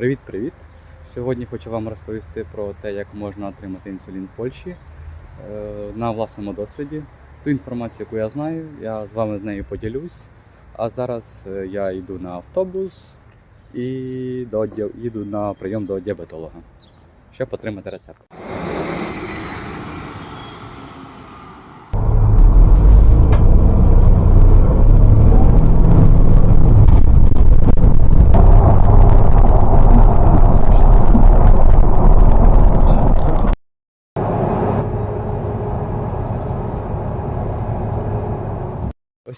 Привіт-привіт! Сьогодні хочу вам розповісти про те, як можна отримати інсулін в Польщі е, на власному досвіді. Ту інформацію, яку я знаю, я з вами з нею поділюсь. А зараз е, я йду на автобус і їду на прийом до діабетолога, щоб отримати рецепт.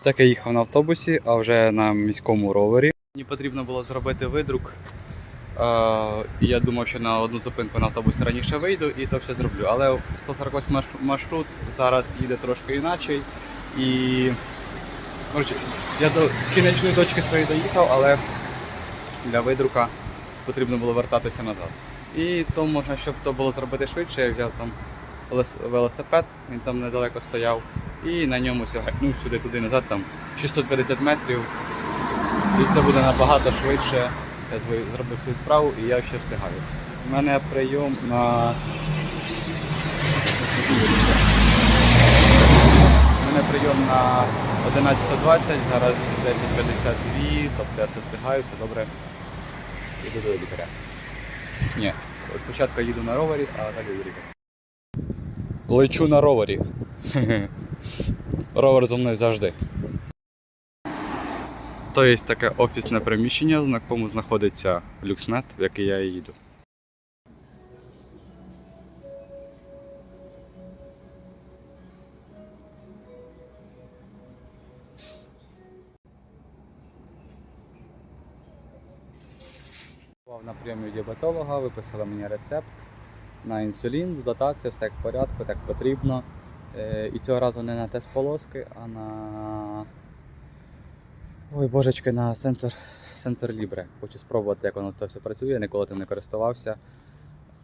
Так я їхав на автобусі, а вже на міському ровері. Мені потрібно було зробити видрук. І я думав, що на одну зупинку на автобусі раніше вийду і то все зроблю. Але 148 марш- маршрут зараз їде трошки іначе. І коротше, я до кінечної точки своєї доїхав, але для видрука потрібно було вертатися назад. І то можна, щоб то було зробити швидше, я взяв там велосипед, він там недалеко стояв, і на ньому сягнув сюди туди назад, там 650 метрів. І це буде набагато швидше. Я зробив свою справу і я ще встигаю. У мене прийом на. У мене прийом на 11.20, зараз 10.52, тобто я все встигаю, все добре. Іду до лікаря. Ні, спочатку їду на ровері, а далі до лікаря. Лечу на ровері. Ровер зо мною завжди. То є таке офісне приміщення, на якому знаходиться люксмет, в який я їду. На прийомі діабетолога, виписали мені рецепт на інсулін з дотацією, все як в порядку, так потрібно. Е, І цього разу не на тест полоски, а на. Ой, божечки, на сенсор, сенсор Libre. Хочу спробувати, як воно це все працює, ніколи тим не користувався.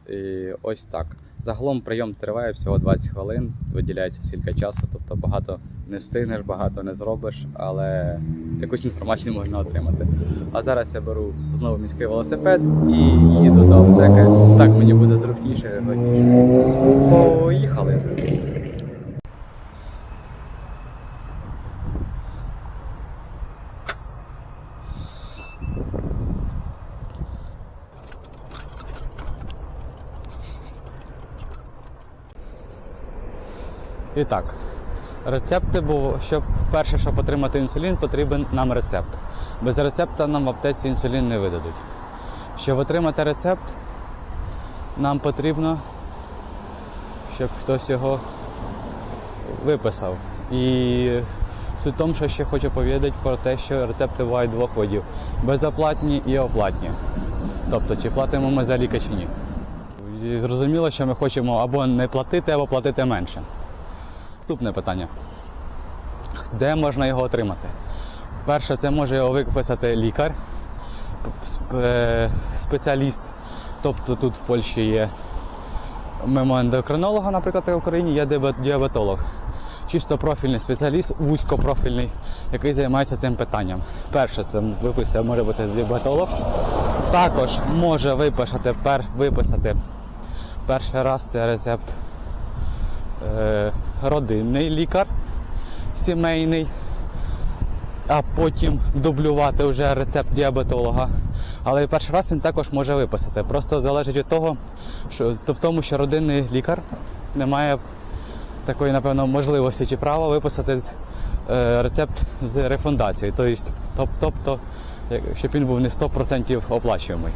І ось так. Загалом прийом триває всього 20 хвилин, виділяється стільки часу, тобто багато не встигнеш, багато не зробиш, але якусь інформацію можна отримати. А зараз я беру знову міський велосипед і їду до аптеки. Так мені буде зручніше годніше. Поїхали! І так, рецепти був, щоб перше, щоб отримати інсулін, потрібен нам рецепт. Без рецепта нам в аптеці інсулін не видадуть. Щоб отримати рецепт, нам потрібно, щоб хтось його виписав. І суть в тому, що ще хочу повідати про те, що рецепти бувають двох видів: безоплатні і оплатні. Тобто, чи платимо ми за ліки чи ні. І Зрозуміло, що ми хочемо або не платити, або платити менше. Наступне питання. Де можна його отримати? Перше, це може його виписати лікар, е, спеціаліст. Тобто тут в Польщі є мимо ендокринолога, наприклад, в Україні є діабетолог. Чисто профільний спеціаліст, вузькопрофільний, який займається цим питанням. Перше, це виписує, може бути діабетолог. Також може виписати, виписати перший раз це рецепт е, родинний лікар сімейний, а потім дублювати вже рецепт діабетолога. Але перший раз він також може виписати. Просто залежить від того, що то в тому, що родинний лікар не має такої, напевно, можливості чи права виписати е, рецепт з рефундацією. Тобто, тоб- тобто, щоб він був не 100% оплачуємий.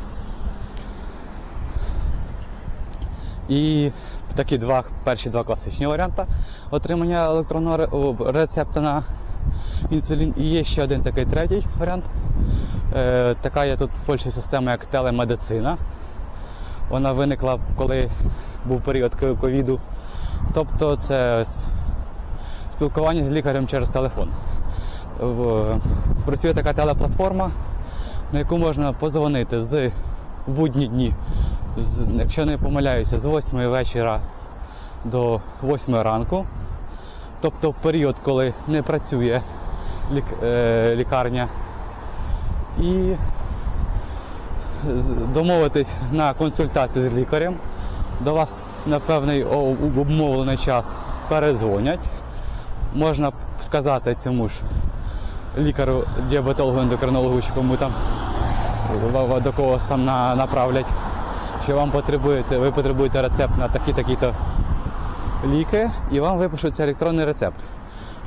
І такі два, перші два класичні варіанти отримання електронного ре- рецепта на інсулін. І є ще один такий третій варіант. Е, така є тут в Польщі система, як телемедицина. Вона виникла, коли був період ковіду. Тобто це спілкування з лікарем через телефон. Працює така телеплатформа, на яку можна позвонити з будні дні, з, якщо не помиляюся, з 8 вечора до 8 ранку. Тобто в період, коли не працює лік, е, лікарня. І домовитись на консультацію з лікарем. До вас на певний обмовлений час перезвонять. Можна сказати цьому ж лікарю, діабетологу, ендокринологу, чи кому там до когось там на, направлять, що вам потребуєте, ви потребуєте рецепт на такі-такі-то ліки, і вам випишуться електронний рецепт.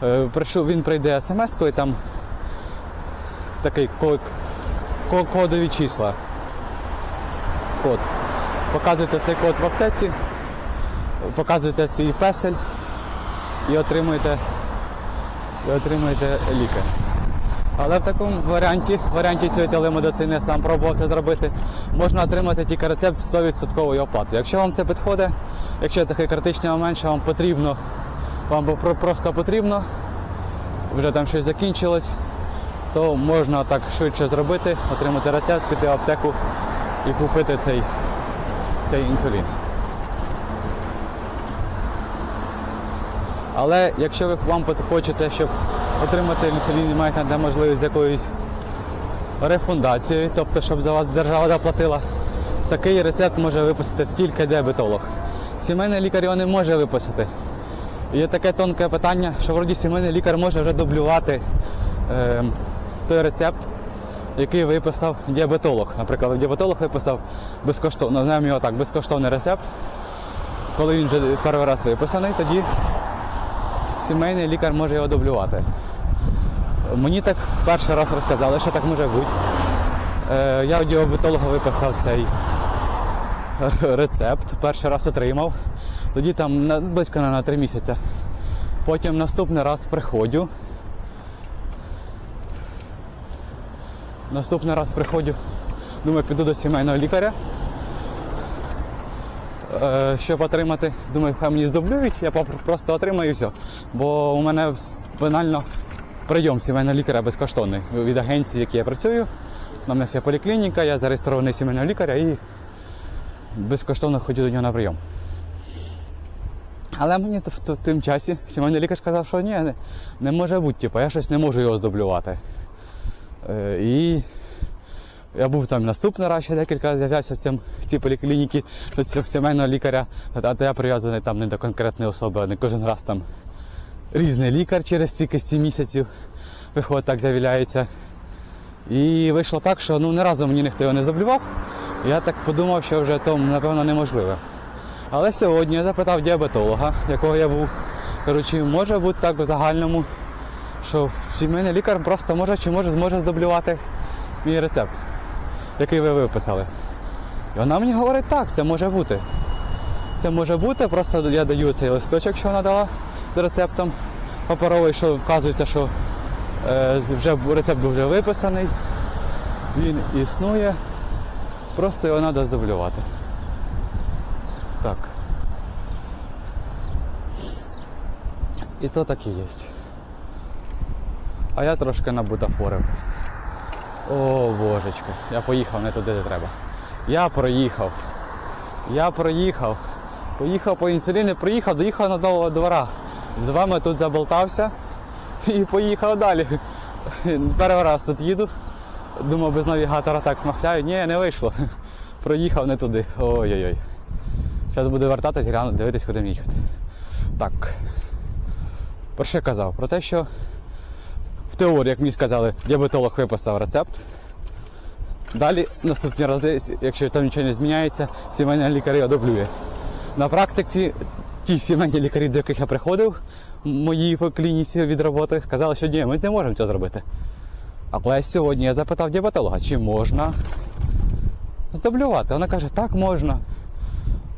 Е, Він прийде смс-кою, там такий код, кодові числа. Код. Показуєте цей код в аптеці, показуєте свій песель і отримуєте, і отримуєте ліки. Але в такому варіанті, варіанті цієї телемедицини сам пробував це зробити, можна отримати тільки рецепт 100% оплати. Якщо вам це підходить, якщо такий критичний момент, що вам потрібно, вам просто потрібно, вже там щось закінчилось, то можна так швидше зробити, отримати рецепт, піти в аптеку і купити цей, цей інсулін. Але якщо ви вам хочете, щоб отримати інсулін і маєте можливість якоюсь рефундацією, тобто щоб за вас держава заплатила, такий рецепт може виписати тільки діабетолог. Сімейний лікар його не може виписати. Є таке тонке питання, що вроді сімейний лікар може вже дублювати е, той рецепт, який виписав діабетолог. Наприклад, діабетолог виписав безкоштовно, називаємо його так, безкоштовний рецепт. Коли він вже перший раз виписаний, тоді сімейний лікар може його дублювати. Мені так перший раз розказали, що так може бути. Е, я у виписав цей рецепт, перший раз отримав. Тоді там на, близько на, 3 місяці. Потім наступний раз приходжу. Наступний раз приходжу, думаю, піду до сімейного лікаря. Е, щоб отримати, думаю, хай мені здублюють, я просто отримаю все. Бо у мене банально прийом сімейного лікаря безкоштовний від агенції, в якій я працюю. У нас є поліклініка, я зареєстрований сімейного лікаря і безкоштовно ходжу до нього на прийом. Але мені в, тим часі сімейний лікар сказав, що ні, не, не може бути, типу, я щось не можу його здублювати. Е, і я був там наступний раз, ще декілька разів з'являвся в, цьому, в цій поліклініці до цього сімейного лікаря, а я прив'язаний там не до конкретної особи, а не кожен раз там різний лікар через стільки місяців виходить, так з'являється. І вийшло так, що ну, ні разу мені ніхто його не заблював. Я так подумав, що вже то, напевно, неможливо. Але сьогодні я запитав діабетолога, якого я був. Кажу, може бути так в загальному, що сімейний лікар просто може чи може зможе здублювати мій рецепт, який ви виписали. І вона мені говорить, так, це може бути. Це може бути, просто я даю цей листочок, що вона дала з рецептом паперовий, що вказується, що е, вже рецепт був вже виписаний, він існує, просто його треба здублювати. Так. І то так і є. А я трошки набутафорив. О, божечко, я поїхав не туди, де треба. Я проїхав. Я проїхав. Поїхав по інсуліни, приїхав, доїхав на довго двора. З вами тут заболтався і поїхав далі. Перший раз тут їду. Думав, без навігатора так смахляю. Ні, не вийшло. Проїхав не туди. Ой-ой-ой. Зараз буду вертатись, гляну, дивитись, куди їхати. Так. Про що я казав? Про те, що в теорії, як мені сказали, діабетолог виписав рецепт. Далі наступні рази, якщо там нічого не зміняється, сімейний лікар його дублює. На практиці ті сімейні лікарі, до яких я приходив, в моїй клініці від роботи, сказали, що ні, ми не можемо цього зробити. Але сьогодні я запитав діабетолога, чи можна здублювати. Вона каже, так можна.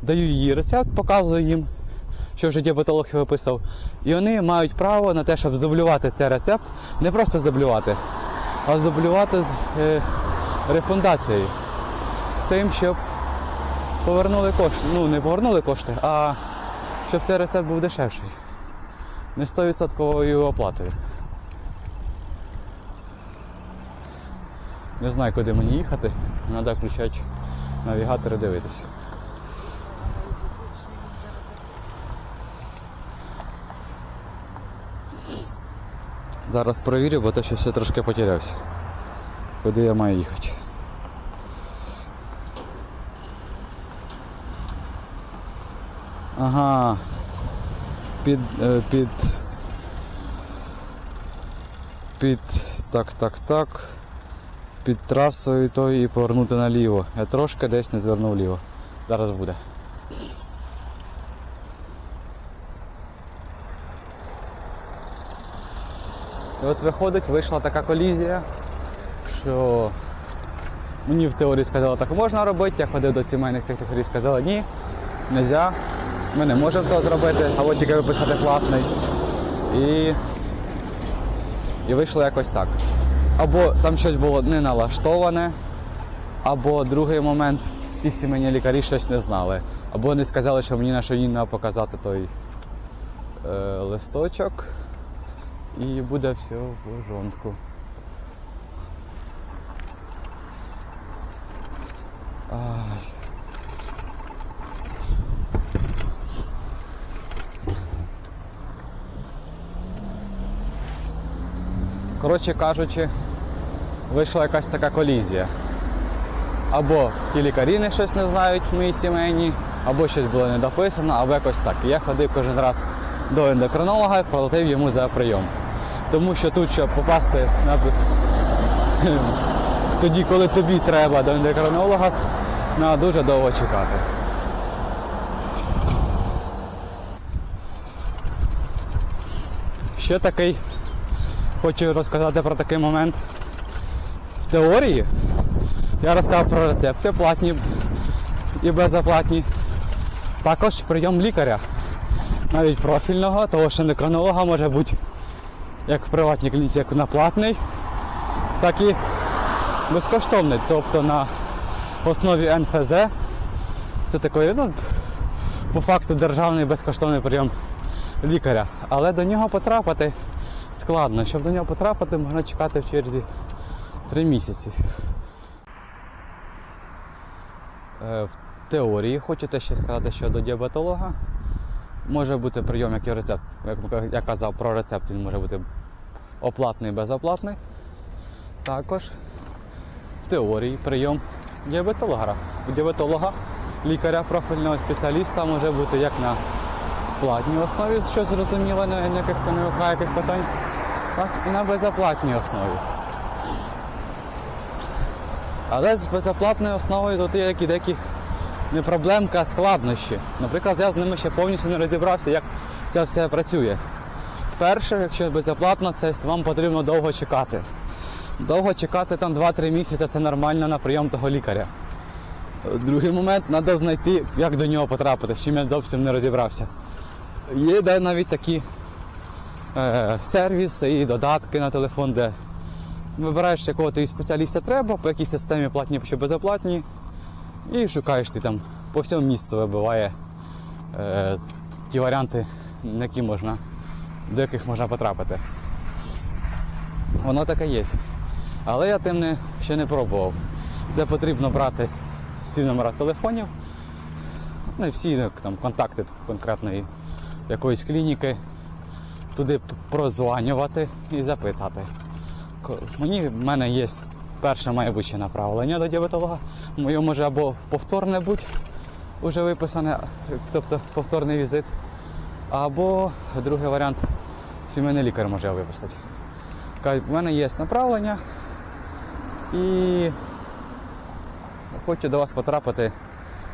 Даю їй рецепт, показую їм, що вже діабетолог виписав. І вони мають право на те, щоб здублювати цей рецепт, не просто здублювати, а здублювати з е, рефундацією. З тим, щоб повернули кошти. Ну, не повернули кошти, а щоб цей рецепт був дешевший. Не 100% оплатою. Не знаю, куди мені їхати. Треба включати навігатор і дивитися. Зараз перевірю, бо те що все трошки потерявся. Куди я маю їхати? Ага. Під... Е, під... Під... Так, так, так. Під трасою той і повернути наліво. Я трошки десь не звернув ліво. Зараз буде. От виходить, вийшла така колізія, що мені в теорії сказали, так можна робити, я ходив до сімейних цих сказали, ні, не можна, ми не можемо того зробити, або тільки виписати платний. І, і вийшло якось так. Або там щось було не налаштоване, або другий момент, ті сімейні лікарі щось не знали. Або не сказали, що мені на шиї треба показати той е, листочок. І буде все в жонтку. Коротше кажучи, вийшла якась така колізія. Або ті лікарі не щось не знають, мої сімейні, або щось було не дописано, або якось так. Я ходив кожен раз до ендокринолога і платив йому за прийом. Тому що тут, щоб попасти тоді, коли тобі треба до ендокринолога, треба дуже довго чекати. Ще такий, хочу розказати про такий момент. В теорії я розказав про рецепти платні і безоплатні. Також прийом лікаря, навіть профільного, того що ендокринолога може бути як в приватній клініці, як на платний, так і безкоштовний. Тобто на основі НФЗ. Це такий, ну, по факту державний безкоштовний прийом лікаря. Але до нього потрапити складно. Щоб до нього потрапити, можна чекати в черзі 3 місяці. Е, В теорії хочете ще сказати, що до діабетолога може бути прийом, як і рецепт. Як я казав про рецепт, він може бути оплатний, безоплатний. Також в теорії прийом діабетолога. У діабетолога, лікаря, профільного спеціаліста може бути як на платній основі, що зрозуміло, не- ніяких не яких питань, так і на безоплатній основі. Але з безоплатною основою тут є які деякі не проблемка, а складнощі. Наприклад, я з ними ще повністю не розібрався, як це все працює. Перше, якщо безоплатно, це вам потрібно довго чекати. Довго чекати там 2-3 місяці це нормально на прийом того лікаря. Другий момент треба знайти, як до нього потрапити, з чим я зовсім не розібрався. Є де навіть такі е, сервіси і додатки на телефон, де вибираєш, якого тобі спеціаліста треба, по якій системі платні чи безоплатні, і шукаєш ти там по всьому місту вибиває е, ті варіанти, на які можна, до яких можна потрапити. Воно таке є. Але я тим не, ще не пробував. Це потрібно брати всі номера телефонів, не всі там, контакти конкретної якоїсь клініки, туди прозванювати і запитати. Мені в мене є перше має бути ще направлення до діабетолога. Моє може або повторне бути вже виписане, тобто повторний візит, або другий варіант сімейний лікар може виписати. Кажуть, в мене є направлення і хочу до вас потрапити,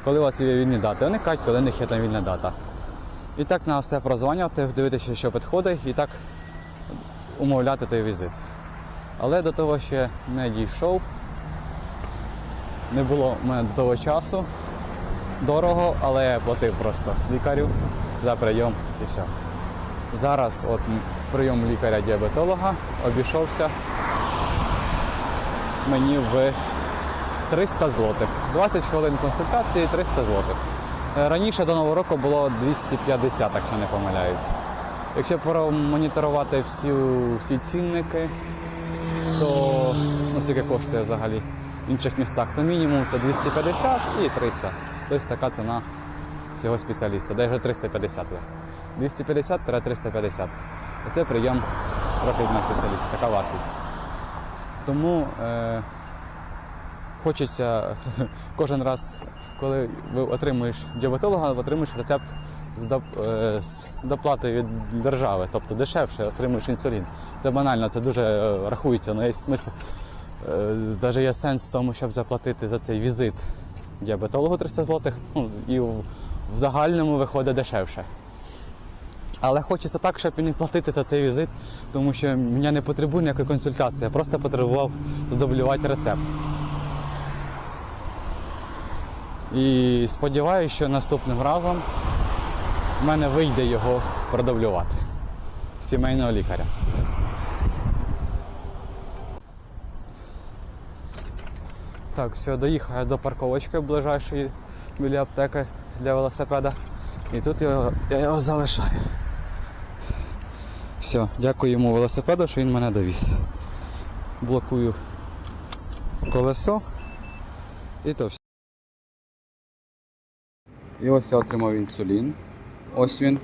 коли у вас є вільні дати. Вони кажуть, коли в них є там вільна дата. І так на все прозванювати, дивитися, що підходить, і так умовляти той візит. Але до того ще не дійшов. Не було в мене до того часу. Дорого, але я платив просто лікарю за прийом і все. Зараз от прийом лікаря-діабетолога обійшовся мені в 300 злотих. 20 хвилин консультації 300 злотих. Е, Раніше до Нового року було 250, якщо не помиляюсь. Якщо промоніторувати всі, всі цінники, то ну, скільки коштує взагалі в інших містах, то мінімум це 250 і 300. Тобто така ціна всього спеціаліста, де вже 350 є. 250-350. Це прийом профільного спеціаліста, така вартість. Тому е, хочеться кожен раз, коли ви отримуєш діабетолога, отримуєш рецепт е, з доплатою від держави, тобто дешевше отримуєш інсулін. Це банально, це дуже е, рахується, але є смисл. Навіть є сенс в тому, щоб заплатити за цей візит діабетологу 300 злотих, ну, і в, загальному виходить дешевше. Але хочеться так, щоб не платити за цей візит, тому що мене не потребує ніякої консультації, я просто потребував здублювати рецепт. І сподіваюся, що наступним разом в мене вийде його продублювати сімейного лікаря. Так, все, доїхав я до парковочки ближайшої біля аптеки для велосипеда. І тут його, я його залишаю. Все, дякую йому велосипеду, що він мене довіз. Блокую колесо. І то все. І ось я отримав інсулін. Ось він.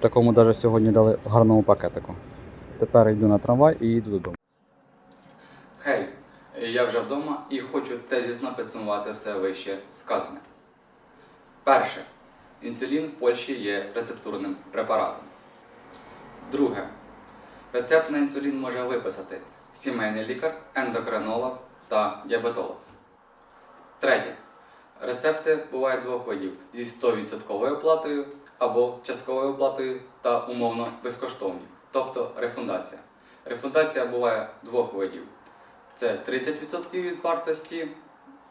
Такому навіть сьогодні дали гарному пакетику. Тепер йду на трамвай і їду додому. Хей, я вже вдома і хочу тезісно підсумувати все вище сказане. Перше. Інсулін в Польщі є рецептурним препаратом. Друге. Рецепт на інсулін може виписати сімейний лікар, ендокринолог та діабетолог. Третє. Рецепти бувають двох видів зі 100% оплатою або частковою оплатою та умовно безкоштовні, тобто рефундація. Рефундація буває двох видів: це 30% від вартості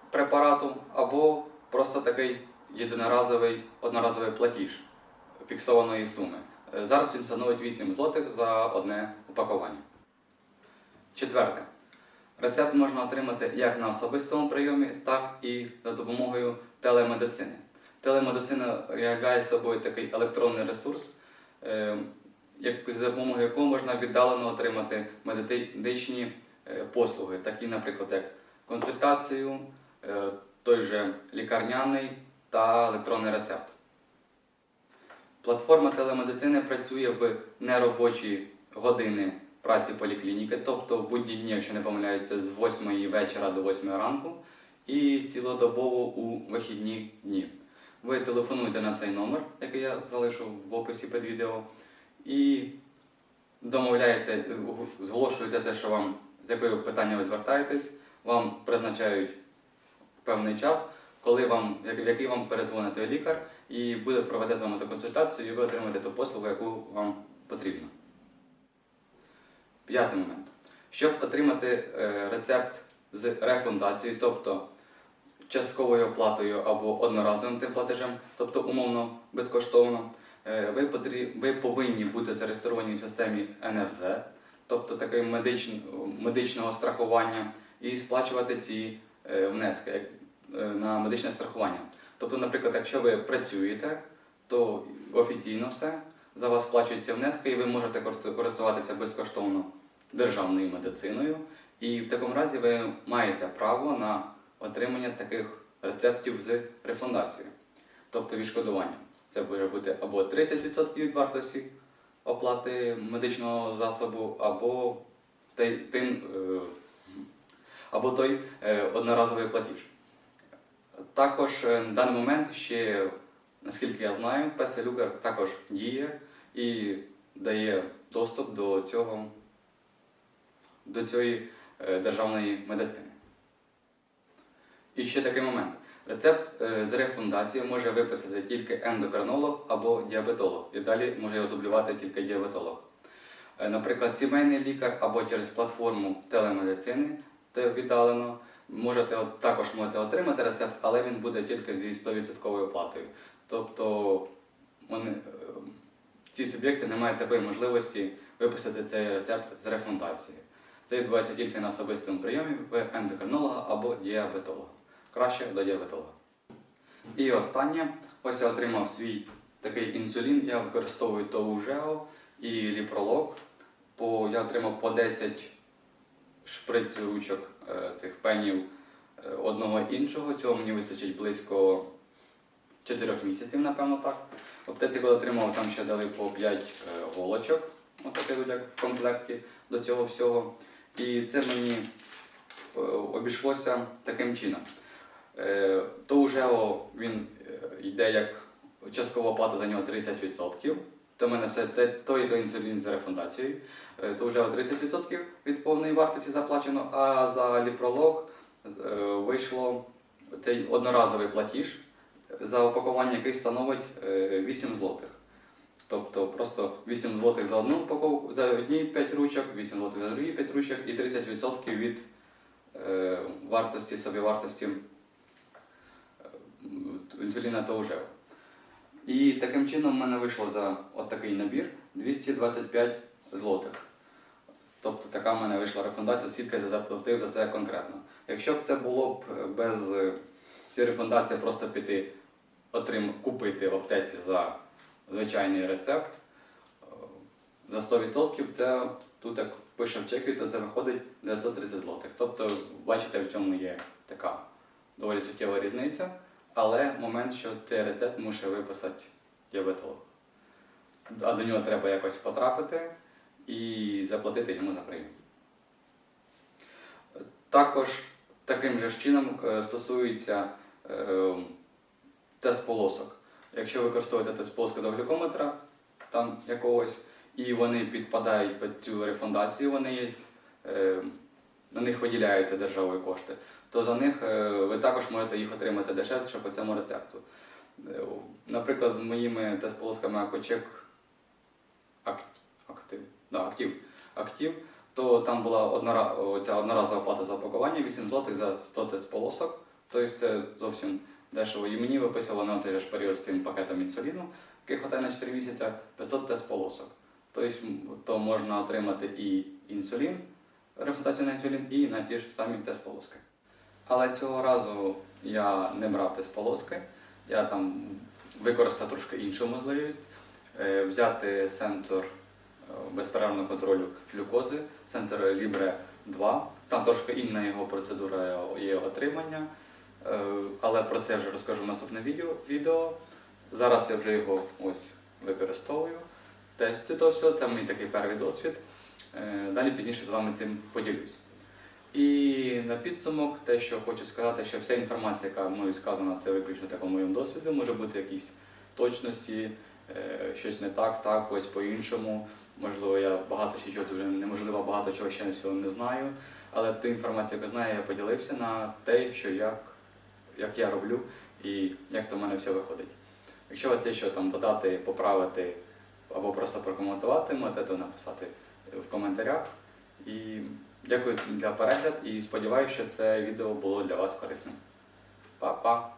препарату або просто такий єдиноразовий одноразовий платіж фіксованої суми. Зараз він становить 8 злотих за одне упакування. Четверте. Рецепт можна отримати як на особистому прийомі, так і за допомогою телемедицини. Телемедицина являє собою такий електронний ресурс, е, за допомогою якого можна віддалено отримати медичні е, послуги, такі, наприклад, як консультацію, е, той же лікарняний та електронний рецепт. Платформа телемедицини працює в неробочі години праці поліклініки, тобто в будні дні, якщо не помиляюся, з 8 вечора до 8 ранку і цілодобово у вихідні дні. Ви телефонуєте на цей номер, який я залишу в описі під відео, і домовляєте, зголошуєте те, що вам з якою питання ви звертаєтесь, вам призначають певний час, коли вам, в який вам перезвонить лікар і буде проведе з вами ту консультацію, і ви отримаєте ту послугу, яку вам потрібно. П'ятий момент. Щоб отримати е, рецепт з рефундацією, тобто частковою оплатою або одноразовим тим платежем, тобто умовно безкоштовно, е, ви, ви повинні бути зареєстровані в системі НФЗ, тобто такої медичн... медичного страхування, і сплачувати ці е, внески на медичне страхування. Тобто, наприклад, якщо ви працюєте, то офіційно все, за вас сплачуються внески, і ви можете користуватися безкоштовно державною медициною. І в такому разі ви маєте право на отримання таких рецептів з рефундацією, тобто відшкодування. Це може бути або 30% від вартості оплати медичного засобу, або той, тим, е, або той е, одноразовий платіж. Також е, на даний момент ще, наскільки я знаю, Песелюгер також діє і дає доступ до цього до цієї е, державної медицини. І ще такий момент. Рецепт е, з рефундацією може виписати тільки ендокринолог або діабетолог. І далі може його дублювати тільки діабетолог. Е, Наприклад, сімейний лікар або через платформу телемедицини те віддалено. Можете також можете отримати рецепт, але він буде тільки зі 100% оплатою. Тобто вони, ці суб'єкти не мають такої можливості виписати цей рецепт з рефундацією. Це відбувається тільки на особистому прийомі в ендокринолога або діабетолога. Краще до діабетолога. І останнє, ось я отримав свій такий інсулін. Я використовую Тоужео і Ліпролог. По, я отримав по 10 шприц ручок е, тих пенів е, одного іншого. Цього мені вистачить близько 4 місяців, напевно, так. В аптеці, коли отримав, там ще дали по 5 е, голочок, отаке як в комплекті до цього всього. І це мені е, обійшлося таким чином. Е, То вже він е, йде як часткова оплата за нього 30%. То в мене все той то інсулін з рефундацією. То вже 30% від повної вартості заплачено, а за ліпролог вийшло цей одноразовий платіж, за опакування який становить е, 8 злотих. Тобто просто 8 злотих за одну упаковку, за одні 5 ручок, 8 злотих за другі 5 ручок і 30% від е, вартості, собівартості е, інсуліна Тоужео. І таким чином в мене вийшло за от такий набір 225 злотих. Тобто така в мене вийшла рефундація, скільки я заплатив за це конкретно. Якщо б це було б е, без е, цієї рефундації, просто піти отрим, купити в аптеці за звичайний рецепт, е, за 100% це тут як пише в чекі, то це виходить 930 злотих. Тобто, бачите, в цьому є така доволі суттєва різниця, але момент, що цей рецепт мусить виписати діабетолог. А до нього треба якось потрапити і заплатити йому за прийом. Також таким же чином е, стосується е, тест полосок. Якщо використовуєте тест полоску до глюкометра там якогось, і вони підпадають під цю рефундацію, вони є, е, на них виділяються державою кошти, то за них е, ви також можете їх отримати дешевше по цьому рецепту. Е, Наприклад, з моїми тест-полосками Акочек Ак- Актив, да, актив, актив, то там була однора, о, ця одноразова плата за опакування 8 злотих за 100 тест-полосок. Тобто це зовсім дешево. І мені виписували на той же період з тим пакетом інсуліну, який хватає на 4 місяці, 500 тест-полосок. Тобто то можна отримати і інсулін, рефундацію на інсулін, і на ті ж самі тест-полоски. Але цього разу я не брав тест-полоски, я там використав трошки іншу можливість е, взяти сенсор е, безперервного контролю глюкози, сенсор Libre 2. Там трошки інна його процедура є отримання, але про це вже розкажу в наступне відео. Зараз я вже його ось використовую. Тестую то все, це мій такий перший досвід. Е, Далі пізніше з вами цим поділюсь. І на підсумок, те, що хочу сказати, що вся інформація, яка мною сказана, це виключно так по моєму досвіду, може бути якісь точності, е, щось не так, так, ось по-іншому. Можливо, я багато ще чого дуже неможливо, багато чого ще всього не знаю. Але ту інформацію, яку знаю, я поділився на те, що як, як я роблю і як то в мене все виходить. Якщо у вас є що там додати, поправити або просто прокоментувати, можете то написати в коментарях. І дякую за перегляд і сподіваюся, що це відео було для вас корисним. Па-па!